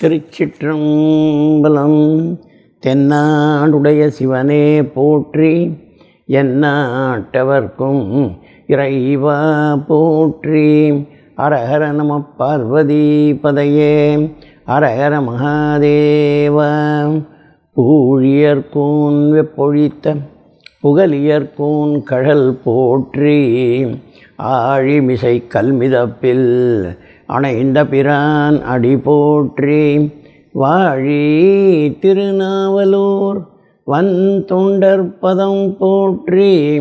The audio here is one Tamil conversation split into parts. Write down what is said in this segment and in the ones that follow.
திருச்சிற்றம்பலம் தென்னாடுடைய சிவனே போற்றி என்னாட்டவர்க்கும் இறைவா போற்றி. அரஹர நம பார்வதி பதையே அரஹர மகாதேவ. பூழியர்கூன் வெப்பொழித்த புகலியர்கூன் கழல் போற்றி ஆழிமிசை கல்மிதப்பில் அணைந்த பிரான் அடி போற்றி வாழி திருநாவலூர் வன் தொண்டர் போற்றி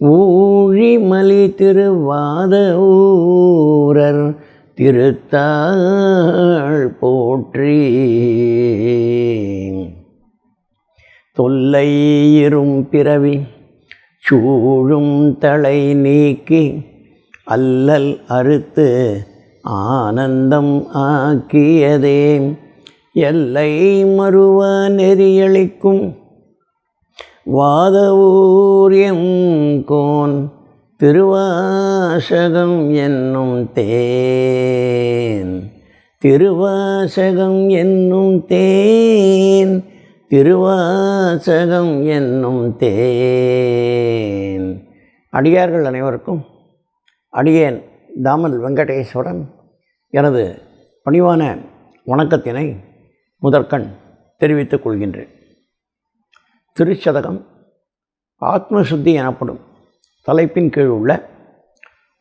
ஊழிமலி திருவாத ஊரர் திருத்தாள் போற்றி. தொல்லை இரும் பிறவி சூழும் தலை நீக்கி அல்லல் அறுத்து ஆனந்தம் ஆக்கியதே. எல்லை மறுவ நெறியளிக்கும் வாதவூரியம் கோன் திருவாசகம் என்னும் தேன். திருவாசகம் என்னும் தேன் திருவாசகம் என்னும் தேன். அடியார்கள் அனைவருக்கும் அடியேன் தாமல் வெங்கடேஸ்வரன் எனது பணிவான வணக்கத்தினை முதற்கண் தெரிவித்துக் கொள்கின்றேன். திருச்சதகம் ஆத்மசுத்தி எனப்படும் தலைப்பின் கீழ் உள்ள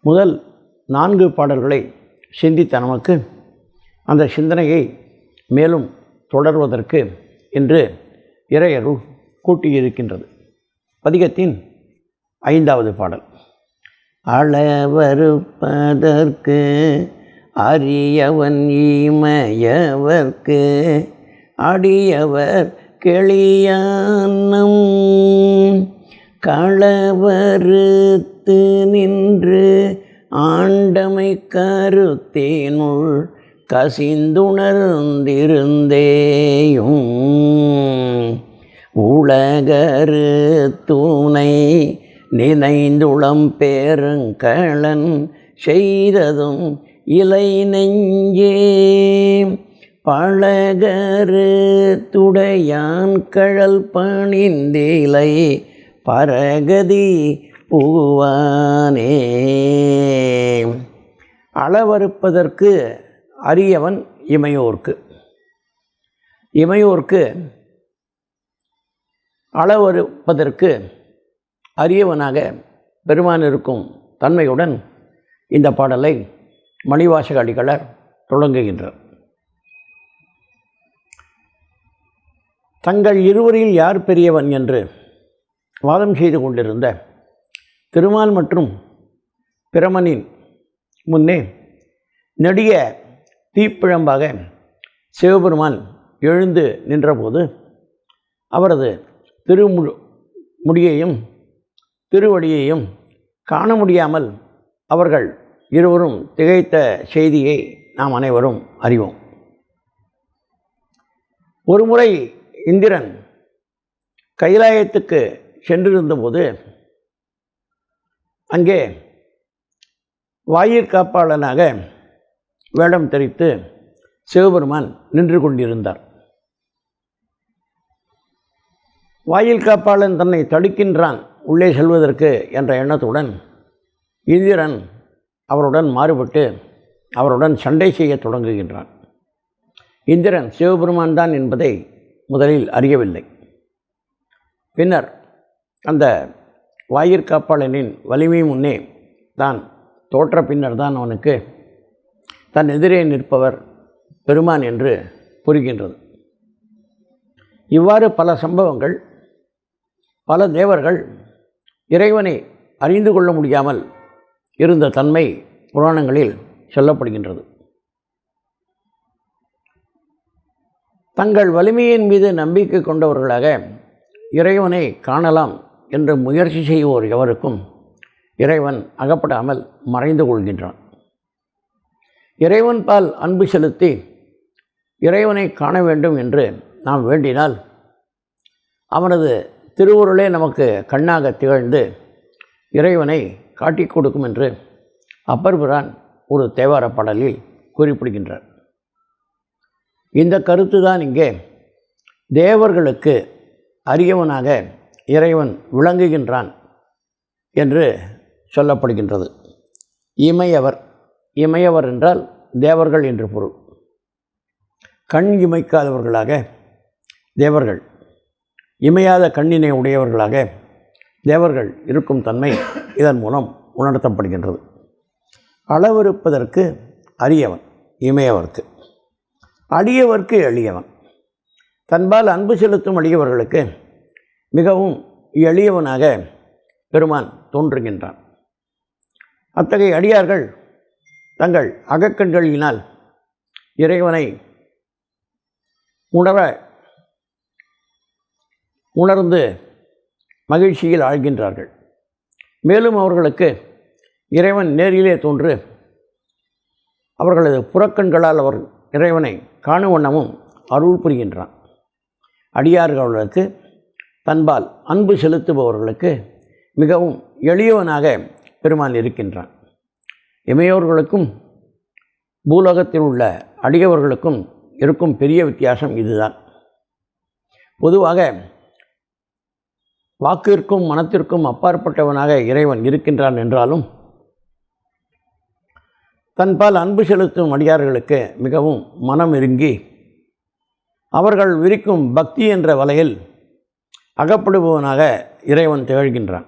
முதல் நான்கு பாடல்களை சிந்தித்த நமக்கு அந்த சிந்தனையை மேலும் தொடர்வதற்கு என்று இறையருள் கூட்டியிருக்கின்றது. பதிகத்தின் ஐந்தாவது பாடல். அளவறுப்பதற்கு அரியவன் ஈமையவர்க்கு அடியவர் கெளியானம் களவறுத்து நின்று ஆண்டமை கருத்தினுள் கசிந்துணர்ந்திருந்தேயும். உலகரு துணை நினைந்துளம் பேருங்களன் செய்ததும் இலை நெஞ்சே பழகரு துடையான் கழல் பணிந்திலை பரகதி பூவானே. அளவறுப்பதற்கு அரியவன் இமையோர்க்கு. இமையோர்க்கு அளவறுப்பதற்கு அரியவனாக பெருமான் இருக்கும் தன்மையுடன் இந்த பாடலை மணிவாசக அடிகளர் தொடங்குகின்றார் தங்கள் இருவரில் யார் பெரியவன் என்று வாதம் செய்து கொண்டிருந்த திருமால் மற்றும் பிரமனின் முன்னே நெடிய தீப்பிழம்பாக சிவபெருமான் எழுந்து நின்றபோது அவரது திருமுழு முடியையும் திருவடியையும் காண முடியாமல் அவர்கள் இருவரும் திகைத்த செய்தியை நாம் அனைவரும் அறிவோம். ஒருமுறை இந்திரன் கைலாயத்துக்கு சென்றிருந்தபோது அங்கே வாயிற்காப்பாளனாக வேடம் தெரித்து சிவபெருமான் நின்று கொண்டிருந்தார். வாயில் காப்பாளன் தன்னை தடுக்கின்றான் உள்ளே செல்வதற்கு என்ற எண்ணத்துடன் இந்திரன் அவருடன் மாறுபட்டு அவருடன் சண்டை செய்ய தொடங்குகின்றான். இந்திரன் சிவபெருமான் தான் என்பதை முதலில் அறியவில்லை. பின்னர் அந்த வாயிற்காப்பாளனின் வலிமை முன்னே தான் தோற்ற பின்னர் தான் அவனுக்கு தன் எதிரே நிற்பவர் பெருமான் என்று புரிகின்றது. இவ்வாறு பல சம்பவங்கள் பல தேவர்கள் இறைவனை அறிந்து கொள்ள முடியாமல் இருந்த தன்மை புராணங்களில் சொல்லப்படுகின்றது. தங்கள் வலிமையின் மீது நம்பிக்கை கொண்டவர்களாக இறைவனை காணலாம் என்று முயற்சி செய்வோர் எவருக்கும் இறைவன் அகப்படாமல் மறைந்து கொள்கின்றான். இறைவன் பால் அன்பு செலுத்தி இறைவனை காண வேண்டும் என்று நாம் வேண்டினால் அவனது திருவுருளே நமக்கு கண்ணாக திகழ்ந்து இறைவனை காட்டிக் கொடுக்கும் என்று அப்பர்பிரான் ஒரு தேவார பாடலில் குறிப்பிடுகின்றார். இந்த கருத்து தான் இங்கே தேவர்களுக்கு அரியவனாக இறைவன் விளங்குகின்றான் என்று சொல்லப்படுகின்றது. இமையவர் இமையவர் என்றால் தேவர்கள் என்று பொருள். கண் இமைக்காதவர்களாக தேவர்கள் இமையாத கண்ணினை உடையவர்களாக தேவர்கள் இருக்கும் தன்மை இதன் மூலம் உணர்த்தப்படுகின்றது. அளவிருப்பதற்கு அரியவன் இமையவர்க்கு. அடியவர்க்கு எளியவன். தன்பால் அன்பு செலுத்தும் அடியவர்களுக்கு மிகவும் எளியவனாக பெருமான் தோன்றுகின்றான். அத்தகைய அடியார்கள் தங்கள் அகக்கண்களினால் இறைவனை உணர உணர்ந்து மகிழ்ச்சியில் ஆழ்கின்றார்கள். மேலும் அவர்களுக்கு இறைவன் நேரிலே தோன்று அவர்களது புறக்கண்களால் அவர் இறைவனை காணும் வண்ணமும் அருள் புரிகின்றான். அடியார்களுக்கு தன்பால் அன்பு செலுத்துபவர்களுக்கு மிகவும் எளியவனாக பெருமான் இருக்கின்றான். இமையோர்களுக்கும் பூலோகத்தில் உள்ள அடியவர்களுக்கும் இருக்கும் பெரிய வித்தியாசம் இதுதான். பொதுவாக வாக்கிற்கும் மனத்திற்கும் அப்பாற்பட்டவனாக இறைவன் இருக்கின்றான் என்றாலும் தன்பால் அன்பு செலுத்தும் அடியார்களுக்கு மிகவும் மனம் இறுங்கி அவர்கள் விரிக்கும் பக்தி என்ற வலையில் அகப்படுபவனாக இறைவன் திகழ்கின்றான்.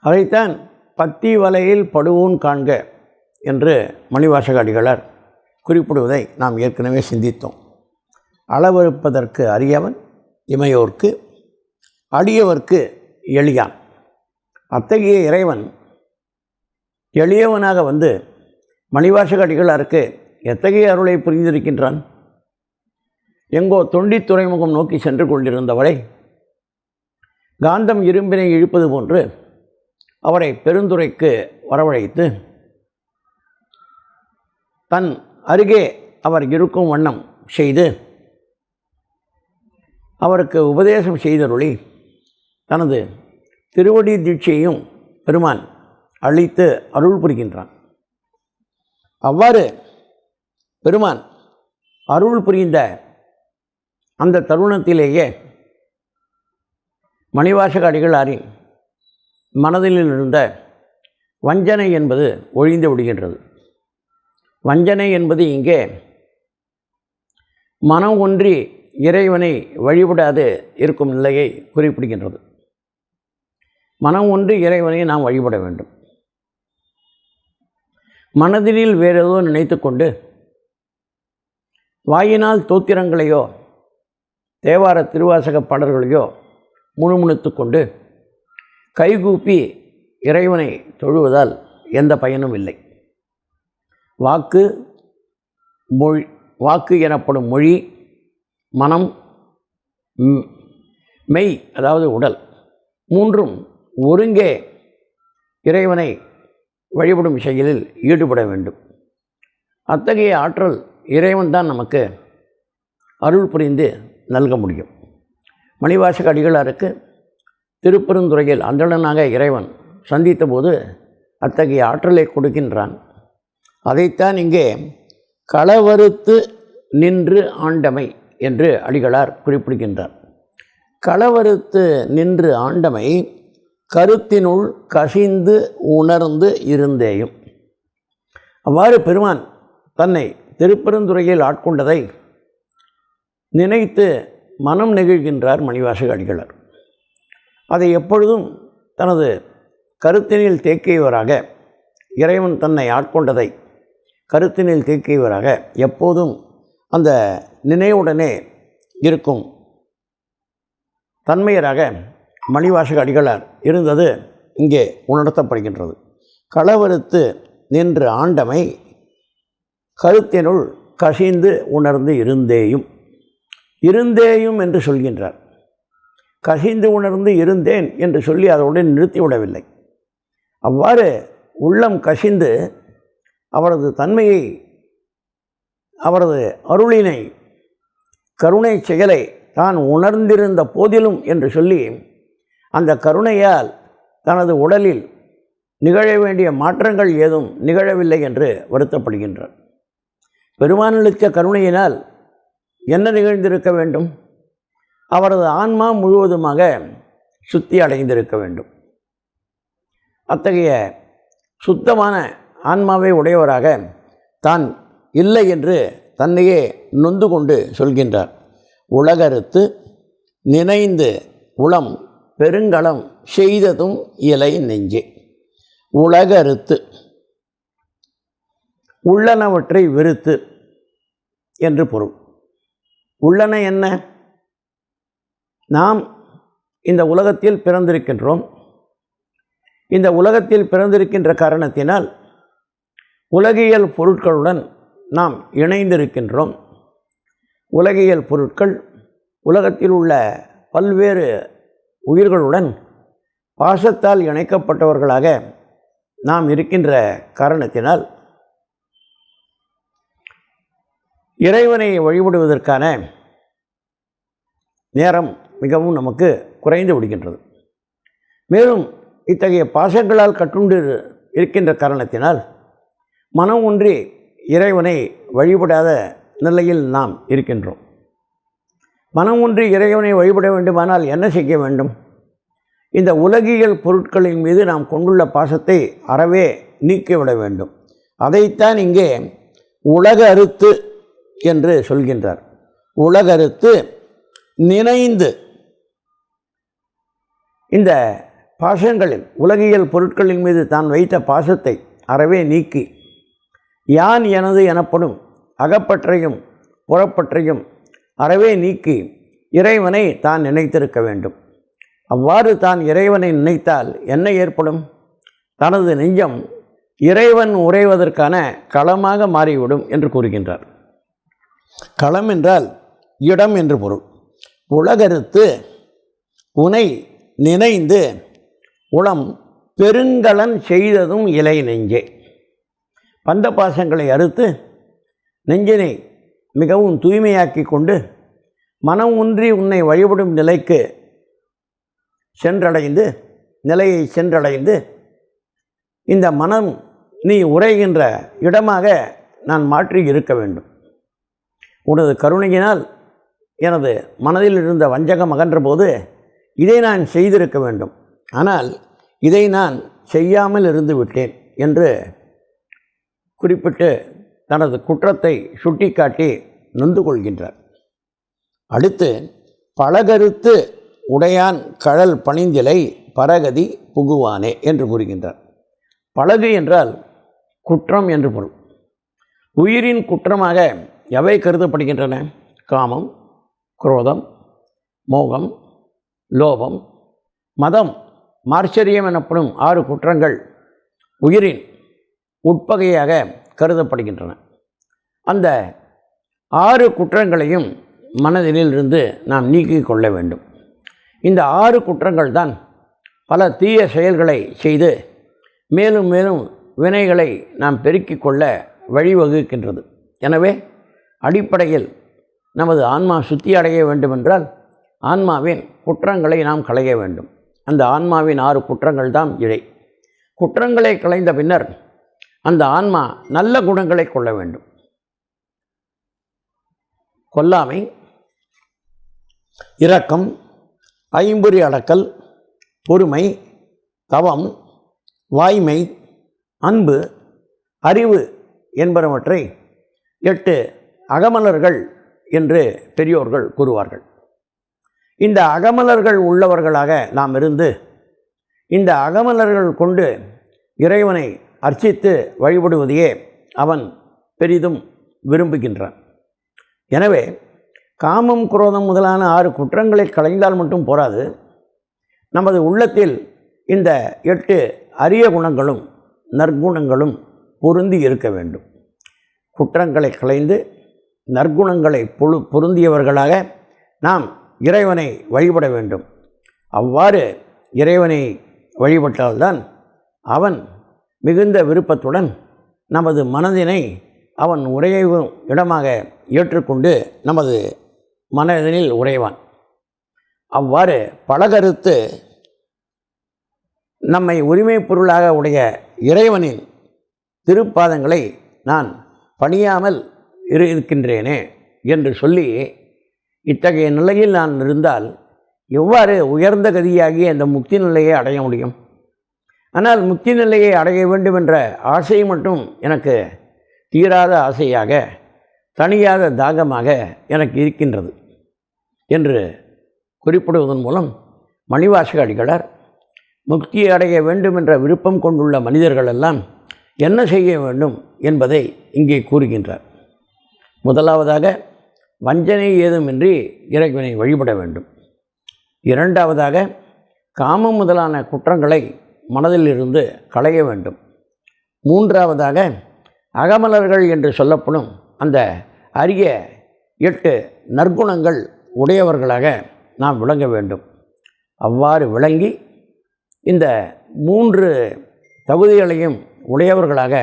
அதைத்தான் பக்தி வலையில் படுவோன் காண்க என்று மணிவாசக அடிகளார் குறிப்பிடுவதை நாம் ஏற்கனவே சிந்தித்தோம். அளவறுப்பதற்கு அறியவன் இமையோர்க்கு அடியவர்க்கு எளியான். அத்தகைய இறைவன் எளியவனாக வந்து மணிவாசக அடிகளாருக்கு எத்தகைய அருளை புரிந்திருக்கின்றான்? எங்கோ தொண்டி துறைமுகம் நோக்கி சென்று கொண்டிருந்தவரை காந்தம் இரும்பினை இழுப்பது போன்று அவரை பெருந்துறைக்கு வரவழைத்து தன் அருகே அவர் இருக்கும் வண்ணம் செய்து அவருக்கு உபதேசம் செய்தருளி தனது திருவடி தீட்சையையும் பெருமான் அழித்து அருள் புரிகின்றான். அவ்வாறு பெருமான் அருள் புரிந்த அந்த தருணத்திலேயே மணிவாசக அடிகளாரின் மனதில் இருந்த வஞ்சனை என்பது ஒழிந்து விடுகின்றது. வஞ்சனை என்பது இங்கே மனம் ஒன்றி இறைவனை வழிபடாது இருக்கும் நிலையை குறிப்பிடுகின்றது. மனம் ஒன்று இறைவனை நாம் வழிபட வேண்டும். மனதினில் வேறேதோ நினைத்து கொண்டு வாயினால் தோத்திரங்களையோ தேவார திருவாசக பாடல்களையோ முணுமுணுத்து கொண்டு கைகூப்பி இறைவனை தொழுவதால் எந்த பயனும் இல்லை. வாக்கு மொழி வாக்கு எனப்படும் மொழி மனம் மெய் அதாவது உடல் மூன்றும் ஒருங்கே இறைவனை வழிபடும் செயலில் ஈடுபட வேண்டும். அத்தகைய ஆற்றல் இறைவன் தான் நமக்கு அருள் புரிந்து நல்க முடியும். மணிவாசக அடிகளாருக்கு திருப்பெருந்துறையில் அந்தடனாக இறைவன் சந்தித்தபோது அத்தகைய ஆற்றலை கொடுக்கின்றான். அதைத்தான் இங்கே களவறுத்து நின்று ஆண்டமை என்று அடிகளார் குறிப்பிடுகின்றார். களவறுத்து நின்று ஆண்டமை கருத்தினுள் கசிந்து உணர்ந்து இருந்தேயும். அவ்வாறு பெருமான் தன்னை திருப்பெருந்துறையில் ஆட்கொண்டதை நினைத்து மனம் நெகிழ்கின்றார் மணிவாசக அடிகளர் அதை எப்பொழுதும் தனது கருத்தினில் தேக்கியவராக இறைவன் தன்னை ஆட்கொண்டதை கருத்தினில் தேக்கியவராக எப்போதும் அந்த நினைவுடனே இருக்கும் தன்மையராக மணிவாசக அடிகளார் இருந்தது இங்கே உணர்த்தப்படுகின்றது. களவறுத்து நின்று ஆண்டமை கருத்தினுள் கசிந்து உணர்ந்து இருந்தேயும் இருந்தேயும் என்று சொல்கின்றார். கசிந்து உணர்ந்து இருந்தேன் என்று சொல்லி அதனுடன் நிறுத்திவிடவில்லை. அவ்வாறு உள்ளம் கசிந்து அவரது தன்மையை அவரது அருளினை கருணை செயலை தான் உணர்ந்திருந்த போதிலும் என்று சொல்லி அந்த கருணையால் தனது உடலில் நிகழ வேண்டிய மாற்றங்கள் ஏதும் நிகழவில்லை என்று வருத்தப்படுகின்றார். பெருமானளித்த கருணையினால் என்ன நிகழ்ந்திருக்க வேண்டும்? அவரது ஆன்மா முழுவதுமாக சுத்தி அடைந்திருக்க வேண்டும். அத்தகைய சுத்தமான ஆன்மாவை உடையவராக தான் இல்லை என்று தன்னையே நொந்து கொண்டு சொல்கின்றார். உலகறுத்து நினைந்து உளம் பெருங்களம் செய்ததும் இலை நெஞ்சே. உலகறுத்து. உள்ளனவற்றை வெறுத்து என்று பொருள். உள்ளன என்ன? நாம் இந்த உலகத்தில் பிறந்திருக்கின்றோம். இந்த உலகத்தில் பிறந்திருக்கின்ற காரணத்தினால் உலகியல் பொருட்களுடன் நாம் இணைந்திருக்கின்றோம். உலகியல் பொருட்கள் உலகத்தில் உள்ள பல்வேறு உயிர்களுடன் பாசத்தால் இணைக்கப்பட்டவர்களாக நாம் இருக்கின்ற காரணத்தினால் இறைவனை வழிபடுவதற்கான நேரம் மிகவும் நமக்கு குறைந்து விடுகின்றது. மேலும் இத்தகைய பாசங்களால் கட்டுண்டு இருக்கின்ற காரணத்தினால் மனம் ஒன்றி இறைவனை வழிபடாத நிலையில் நாம் இருக்கின்றோம். மனம் ஒன்றி இறைவனை வழிபட வேண்டுமானால் என்ன செய்ய வேண்டும்? இந்த உலகியல் பொருட்களின் மீது நாம் கொண்டுள்ள பாசத்தை அறவே நீக்கிவிட வேண்டும். அதைத்தான் இங்கே உலக அறுத்து என்று சொல்கின்றார். உலகறுத்து நினைந்து இந்த பாசங்களில் உலகியல் பொருட்களின் மீது தான் வைத்த பாசத்தை அறவே நீக்கி யான் எனது எனப்படும் அகப்பற்றையும் புறப்பற்றையும் அறவே நீக்கி இறைவனை தான் நினைத்திருக்க வேண்டும். அவ்வாறு தான் இறைவனை நினைத்தால் என்ன ஏற்படும்? தனது நெஞ்சம் இறைவன் உறைவதற்கான களமாக மாறிவிடும் என்று கூறுகின்றார். களம் என்றால் இடம் என்று பொருள். உலகருத்து உனை நினைந்து உளம் பெருங்கலன் செய்ததும் இலை நெஞ்சே. பந்த பாசங்களை அறுத்து நெஞ்சினை மிகவும் தூய்மையாக்கி கொண்டு மனம் ஒன்றி உன்னை வழிபடும் நிலைக்கு சென்றடைந்து நிலையை சென்றடைந்து இந்த மனம் நீ உரைகின்ற இடமாக நான் மாற்றி இருக்க வேண்டும். உனது கருணையினால் எனது மனதில் இருந்த வஞ்சகம் அகன்றபோது இதை நான் செய்திருக்க வேண்டும். ஆனால் இதை நான் செய்யாமல் இருந்து விட்டேன் என்று குறிப்பிட்டு தனது குற்றத்தை சுட்டிக்காட்டி நொந்து கொள்கின்றார். அடுத்து பலகருத்து உடையான் கழல் பணிந்திலை பரகதி புகுவானே என்று கூறுகின்றார். பழகு என்றால் குற்றம் என்று பொருள். உயிரின் குற்றமாக எவை கருதப்படுகின்றன? காமம் குரோதம் மோகம் லோபம் மதம் மார்ச்சரியம் எனப்படும் ஆறு குற்றங்கள் உயிரின் உட்பகையாக கருதப்படுகின்றன. அந்த ஆறு குற்றங்களையும் மனதிலிருந்து நாம் நீக்கிக் கொள்ள வேண்டும். இந்த ஆறு குற்றங்கள் தான் பல தீய செயல்களை செய்து மேலும் மேலும் வினைகளை நாம் பெருக்கிக் கொள்ள வழிவகுக்கின்றது. எனவே அடிப்படையில் நமது ஆன்மா சுத்தி அடைய வேண்டுமென்றால் ஆன்மாவின் குற்றங்களை நாம் களைய வேண்டும். அந்த ஆன்மாவின் ஆறு குற்றங்கள் தான் இழை குற்றங்களை களைந்த பின்னர் அந்த ஆன்மா நல்ல குணங்களை கொள்ள வேண்டும். கொல்லாமை இரக்கம் ஐம்பொறி அடக்கல் பொறுமை தவம் வாய்மை அன்பு அறிவு என்பனவற்றை எட்டு அகமலர்கள் என்று பெரியோர்கள் கூறுவார்கள். இந்த அகமலர்கள் உள்ளவர்களாக நாம் இருந்து இந்த அகமலர்கள் கொண்டு இறைவனை அர்ச்சித்து வழிபடுவதையே அவன் பெரிதும் விரும்புகின்றான். எனவே காமம் குரோதம் முதலான ஆறு குற்றங்களை களைந்தால் மட்டும் போராது. நமது உள்ளத்தில் இந்த எட்டு அரிய குணங்களும் நற்குணங்களும் பொருந்தி இருக்க வேண்டும். குற்றங்களை களைந்து நற்குணங்களை பொழு பொருந்தியவர்களாக நாம் இறைவனை வழிபட வேண்டும். அவ்வாறு இறைவனை வழிபட்டால்தான் அவன் மிகுந்த விருப்பத்துடன் நமது மனதினை அவன் உரையும் இடமாக ஏற்றுக்கொண்டு நமது மனதினில் உறைவான் அவ்வாறு பலகருத்து நம்மை உரிமை பொருளாக உடைய இறைவனின் திருப்பாதங்களை நான் பணியாமல் இருக்கின்றேனே என்று சொல்லி இத்தகைய நிலையில் நான் இருந்தால் எவ்வாறு உயர்ந்த கதியாகி அந்த முக்தி நிலையை அடைய முடியும்? ஆனால் முக்தி நிலையை அடைய வேண்டும் என்ற ஆசை மட்டும் எனக்கு தீராத ஆசையாக தனியாத தாகமாக எனக்கு இருக்கின்றது என்று குறிப்பிடுவதன் மூலம் மணிவாசக அடிகளார் முக்தியை அடைய வேண்டும் என்ற விருப்பம் கொண்டுள்ள மனிதர்களெல்லாம் என்ன செய்ய வேண்டும் என்பதை இங்கே கூறுகின்றார். முதலாவதாக வஞ்சனை ஏதுமின்றி இறைவனை வழிபட வேண்டும். இரண்டாவதாக காமம் முதலான குற்றங்களை மனதில் இருந்து களைய வேண்டும். மூன்றாவதாக அகமலர்கள் என்று சொல்லப்படும் அந்த அரிய எட்டு நற்குணங்கள் உடையவர்களாக நாம் விளங்க வேண்டும். அவ்வாறு விளங்கி இந்த மூன்று தகுதிகளையும் உடையவர்களாக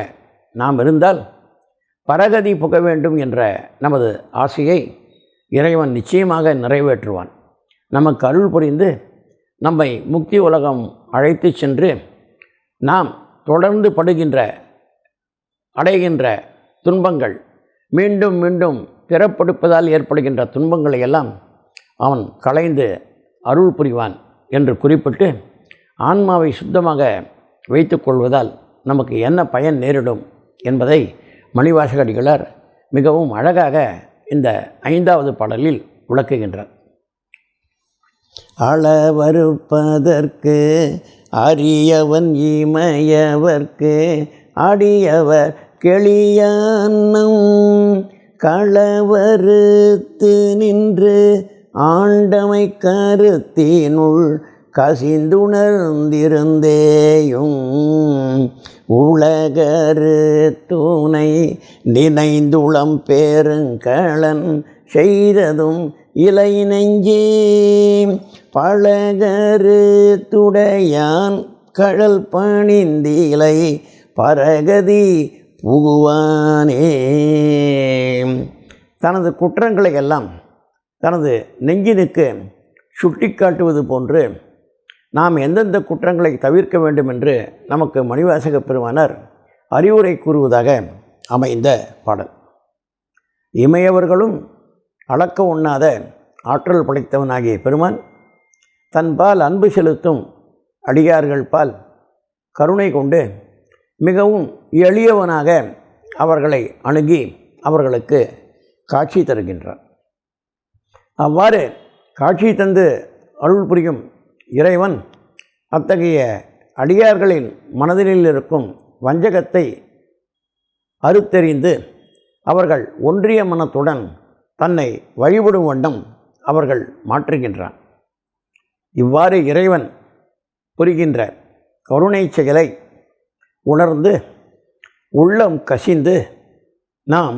நாம் இருந்தால் பரகதி புக வேண்டும் என்ற நமது ஆசையை இறைவன் நிச்சயமாக நிறைவேற்றுவான். நமக்கு அருள் புரிந்து நம்மை முக்தி உலகம் அழைத்து சென்று நாம் தொடர்ந்து படுகின்ற அடைகின்ற துன்பங்கள் மீண்டும் மீண்டும் பிறப்படுப்பதால் ஏற்படுகின்ற துன்பங்களை எல்லாம் அவன் களைந்து அருள் புரிவான் என்று குறிப்பிட்டு ஆன்மாவை சுத்தமாக வைத்துக்கொள்வதால் நமக்கு என்ன பயன் நேரிடும் என்பதை மணிவாசகடிகளார் மிகவும் அழகாக இந்த ஐந்தாவது பாடலில் விளக்குகின்றார். அளவறுப்பதற்கு அரியவன் இமையவர்க்கு அடியவர் கெளியான்னம் களவறுத்து நின்று ஆண்டமை கருத்தினுள் கசிந்துணர்ந்திருந்தேயும். உலகரு துணை நினைந்துளம் பெருங்களன் செய்ததும் இலை நெஞ்சே பழகரு துடையான் கழல் பணிந்திலை பரகதி புகுவானே. தனது குற்றங்களை எல்லாம் தனது நெஞ்சினுக்கு சுட்டி காட்டுவது போன்று நாம் எந்தெந்த குற்றங்களை தவிர்க்க வேண்டும் என்று நமக்கு மணிவாசக பெருமானர் அறிவுரை கூறுவதாக அமைந்த பாடல். இமையவர்களும் அளக்க உண்ணாத ஆற்றல் படைத்தவனாகிய பெருமான் தன்பால் அன்பு செலுத்தும் அடியார்கள் பால் கருணை கொண்டு மிகவும் எளியவனாக அவர்களை அணுகி அவர்களுக்கு காட்சி தருகின்றார். அவ்வாறு காட்சி தந்து அருள் புரியும் இறைவன் அத்தகைய அடியார்களின் மனதில் இருக்கும் வஞ்சகத்தை அறுத்தெறிந்து அவர்கள் ஒன்றிய மனத்துடன் தன்னை வழிபடும் வண்ணம் அவர்கள் மாற்றுகின்றான். இவ்வாறு இறைவன் புரிகின்ற கருணை செயலை உணர்ந்து உள்ளம் கசிந்து நாம்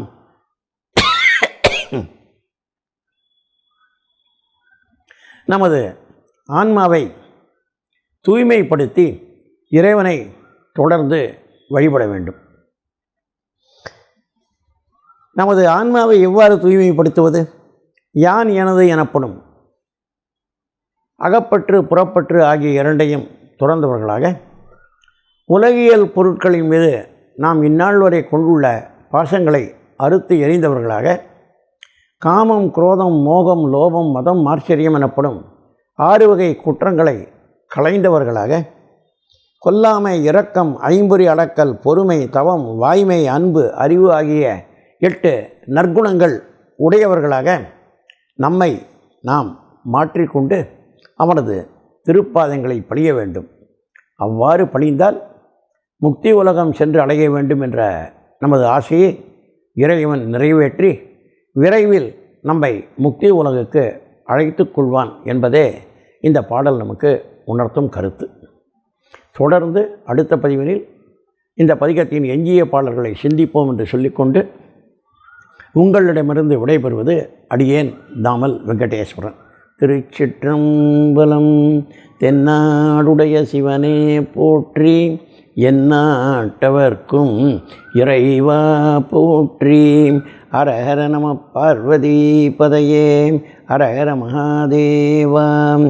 நமது ஆன்மாவை தூய்மைப்படுத்தி இறைவனை தொடர்ந்து வழிபட வேண்டும். நமது ஆன்மாவை எவ்வாறு தூய்மைப்படுத்துவது? யான் எனது எனப்படும். அகப்பற்று புறப்பற்று ஆகிய இரண்டையும் துறந்தவர்களாக உலகியல் பொருட்களின் மீது நாம் இந்நாள் வரை கொண்டுள்ள பாசங்களை அறுத்து எறிந்தவர்களாக காமம் குரோதம் மோகம் லோபம் மதம் ஆச்சரியம் எனப்படும் ஆறு வகை குற்றங்களை களைந்தவர்களாக கொல்லாமை இரக்கம் ஐம்பொறி அடக்கல் பொறுமை தவம் வாய்மை அன்பு அறிவு ஆகிய எட்டு நற்குணங்கள் உடையவர்களாக நம்மை நாம் மாற்றிக்கொண்டு அவனது திருப்பாதங்களை பழிய வேண்டும். அவ்வாறு பணிந்தால் முக்தி உலகம் சென்று அடைய வேண்டும் என்ற நமது ஆசையை இறைவன் நிறைவேற்றி விரைவில் நம்மை முக்தி உலகுக்கு அழைத்து கொள்வான் என்பதே இந்த பாடல் நமக்கு உணர்த்தும் கருத்து. தொடர்ந்து அடுத்த பதிவினில் இந்த பதிகத்தின் எஞ்சிய பாடல்களை சிந்திப்போம் என்று சொல்லிக்கொண்டு உங்களிடமிருந்து விடைபெறுவது அடியேன் தாமல் வெங்கடேஸ்வரன். திருச்சிற்றம்பலம் தென்னாடுடைய சிவனே போற்றி எந்நாட்டவர்க்கும் இறைவா போற்றி. அரஹர நம பார்வதி பதையே அரஹர மகாதேவாம்